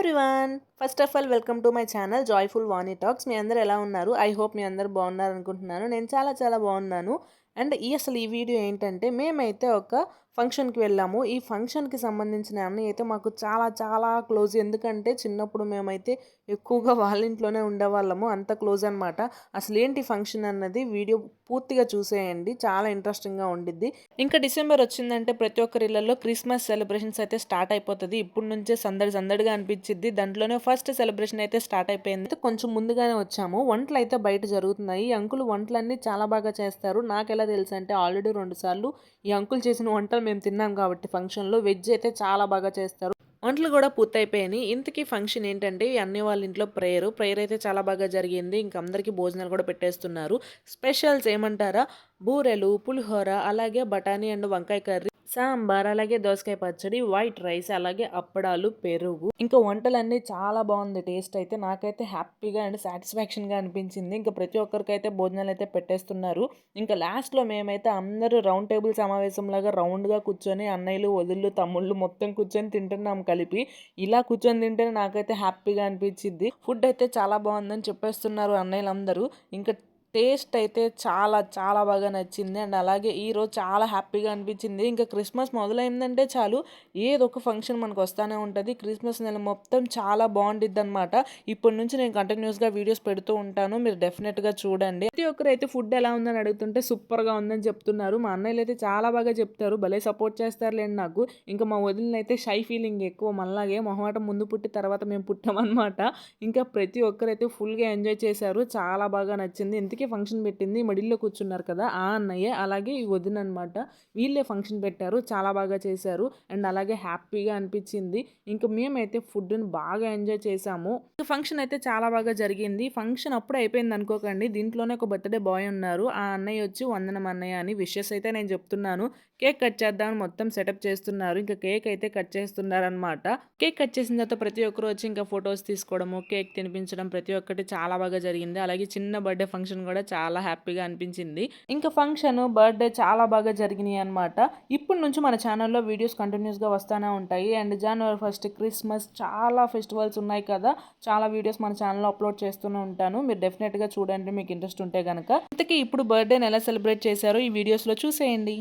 Everyone first of all welcome to my channel joyful Vani talks మీ అందరు ఎలా ఉన్నారు? I hope మీ అందరు బాగున్నారు అనుకుంటున్నాను నేను చాలా చాలా బాగున్నాను. అండ్ ఈ అసలు ఈ వీడియో ఏంటంటే మేమైతే ఒక ఫంక్షన్కి వెళ్ళాము. ఈ ఫంక్షన్కి సంబంధించిన అన్నీ అయితే మాకు చాలా చాలా క్లోజ్. ఎందుకంటే చిన్నప్పుడు మేమైతే ఎక్కువగా వాళ్ళ ఇంట్లోనే ఉండేవాళ్ళము. అంత క్లోజ్ అనమాట అసలు ఏంటి ఫంక్షన్ అన్నది వీడియో పూర్తిగా చూసేయండి. చాలా ఇంట్రెస్టింగ్గా ఉండిద్ది. ఇంకా డిసెంబర్ వచ్చిందంటే ప్రతి ఒక్కరి ఇళ్ళలో క్రిస్మస్ సెలబ్రేషన్స్ అయితే స్టార్ట్ అయిపోతుంది. ఇప్పుడు నుంచే సందడి సందడిగా అనిపించింది దాంట్లోనే ఫస్ట్ సెలబ్రేషన్ అయితే స్టార్ట్ అయిపోయింది. కొంచెం ముందుగానే వచ్చాము. వంటలు అయితే బయట జరుగుతున్నాయి. ఈ అంకుల్ వంటలన్నీ చాలా బాగా చేస్తారు. నాకు ఎలా తెలుసు అంటే ఆల్రెడీ రెండు సార్లు ఈ అంకుల్ చేసిన వంటలు మేము తిన్నాం కాబట్టి ఫంక్షన్లో వెజ్ అయితే చాలా బాగా చేస్తారు. వంటలు కూడా పూర్తయిపోయినాయి. ఇంతకీ ఫంక్షన్ ఏంటంటే అన్ని వాళ్ళ ఇంట్లో ప్రేయర్. ప్రేయర్ అయితే చాలా బాగా జరిగింది. ఇంక అందరికీ భోజనాలు కూడా పెట్టేస్తున్నారు. స్పెషల్స్ ఏమంటారా? బూరెలు పులిహోర అలాగే బఠానీ అండ్ వంకాయ కర్రీ సాంబార్ అలాగే దోసకాయ పచ్చడి వైట్ రైస్ అలాగే అప్పడాలు పెరుగు. ఇంకా వంటలన్నీ చాలా బాగుంది. టేస్ట్ అయితే నాకైతే హ్యాపీగా అండ్ సాటిస్ఫాక్షన్గా అనిపించింది. ఇంకా ప్రతి ఒక్కరికి అయితే భోజనాలు అయితే పెట్టేస్తున్నారు. ఇంకా లాస్ట్లో మేమైతే అందరూ రౌండ్ టేబుల్ సమావేశంలాగా రౌండ్గా కూర్చొని అన్నయ్యలు వదిళ్ళు తమ్ముళ్ళు మొత్తం కూర్చొని తింటున్నాం కలిపి. ఇలా కూర్చొని తింటేనే నాకైతే హ్యాపీగా అనిపించింది ఫుడ్ అయితే చాలా బాగుందని చెప్పేస్తున్నారు అన్నయ్యలందరూ. ఇంకా టేస్ట్ అయితే చాలా చాలా బాగా నచ్చింది. అండ్ అలాగే ఈరోజు చాలా హ్యాపీగా అనిపించింది. ఇంకా క్రిస్మస్ మొదలైందంటే చాలు ఏదో ఒక ఫంక్షన్ మనకు వస్తూనే ఉంటుంది. క్రిస్మస్ నెల మొత్తం చాలా బాగుండిద్ది అనమాట ఇప్పటి నుంచి నేను కంటిన్యూస్గా వీడియోస్ పెడుతూ ఉంటాను. మీరు డెఫినెట్గా చూడండి. ప్రతి ఒక్కరు అయితే ఫుడ్ ఎలా ఉందని అడుగుతుంటే సూపర్గా ఉందని చెప్తున్నారు. మా అన్నయ్యలు అయితే చాలా బాగా చెప్తారు. భలే సపోర్ట్ చేస్తారులేండి నాకు. ఇంకా మా వదిలినైతే షై ఫీలింగ్ ఎక్కువ. మళ్ళాగే మొహమాటం ముందు పుట్టి తర్వాత మేము పుట్టామన్నమాట. ఇంకా ప్రతి ఒక్కరైతే ఫుల్గా ఎంజాయ్ చేశారు. చాలా బాగా నచ్చింది. ఎందుకు అందుకే ఫంక్షన్ పెట్టింది మడిల్లో కూర్చున్నారు కదా ఆ అన్నయ్య. అలాగే ఈ వదిన అనమాట వీళ్ళే ఫంక్షన్ పెట్టారు చాలా బాగా చేశారు. అండ్ అలాగే హ్యాపీగా అనిపించింది. ఇంకా మేమైతే ఫుడ్ని బాగా ఎంజాయ్ చేసాము ఫంక్షన్ అయితే చాలా బాగా జరిగింది. ఫంక్షన్ అప్పుడు అయిపోయింది అనుకోకండి. దీంట్లోనే ఒక బర్త్డే బాయ్ ఉన్నారు. ఆ అన్నయ్య వచ్చి వందనం అన్నయ్య అని విషెస్ అయితే నేను చెప్తున్నాను. కేక్ కట్ చేద్దామని మొత్తం సెటప్ చేస్తున్నారు. ఇంకా కేక్ అయితే కట్ చేస్తున్నారనమాట కేక్ కట్ చేసిన తర్వాత ప్రతి ఒక్కరు వచ్చి ఇంకా ఫొటోస్ తీసుకోవడము కేక్ తినిపించడం ప్రతి ఒక్కటి చాలా బాగా జరిగింది. అలాగే చిన్న బర్త్డే ఫంక్షన్ కూడా చాలా హ్యాపీగా అనిపించింది. ఇంకా ఫంక్షన్ బర్త్డే చాలా బాగా జరిగినాయి అనమాట ఇప్పటి నుంచి మన ఛానల్లో వీడియోస్ కంటిన్యూస్గా వస్తూనే ఉంటాయి. అండ్ జనవరి ఫస్ట్ క్రిస్మస్ చాలా ఫెస్టివల్స్ ఉన్నాయి కదా చాలా వీడియోస్ మన ఛానల్లో అప్లోడ్ చేస్తూనే ఉంటాను. మీరు డెఫినెట్గా చూడండి మీకు ఇంట్రెస్ట్ ఉంటే కనుక ఇంతకీ ఇప్పుడు బర్త్డేని ఎలా సెలబ్రేట్ చేశారో ఈ వీడియోస్లో చూసేయండి.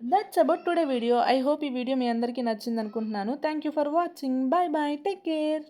That's about today video I hope ఈ వీడియో మీ అందరికీ నచ్చింది అనుకుంటున్నాను thank you for watching bye bye take care